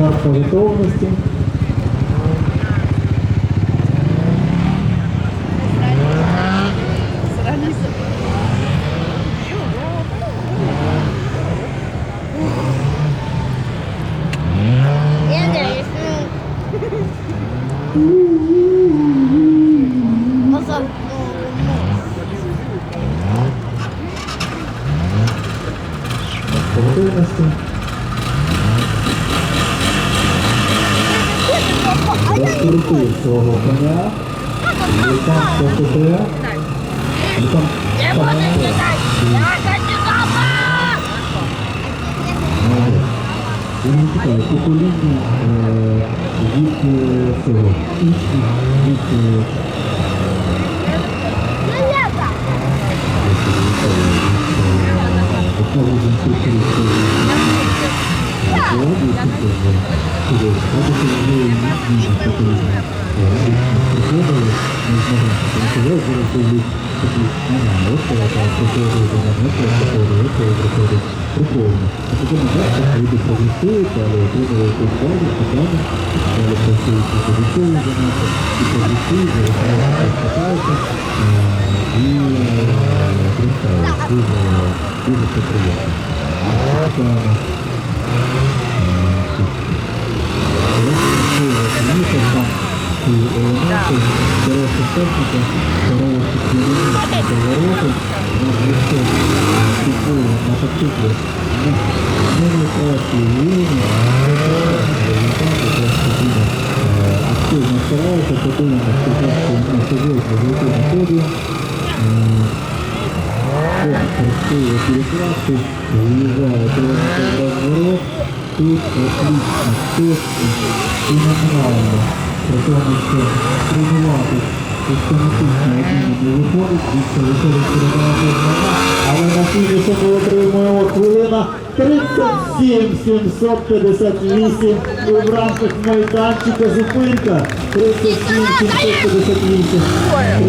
Старт по готовності. Назад. По готовності. Розкрутив свого коня. Літак КПТ. Літак Він не чекає, покоління е, від е, цього. Від, від е, такого інституту. Дуже все приємно. Красиво перекладки, выезжает разворот, тут отлично, точно и нормально. Притому, що тренувати систематично один не виходить, і виходить передавати знання, але на фініші ми отримуємо хвилина 37 758 в рамках майданчика зупинка 37 758.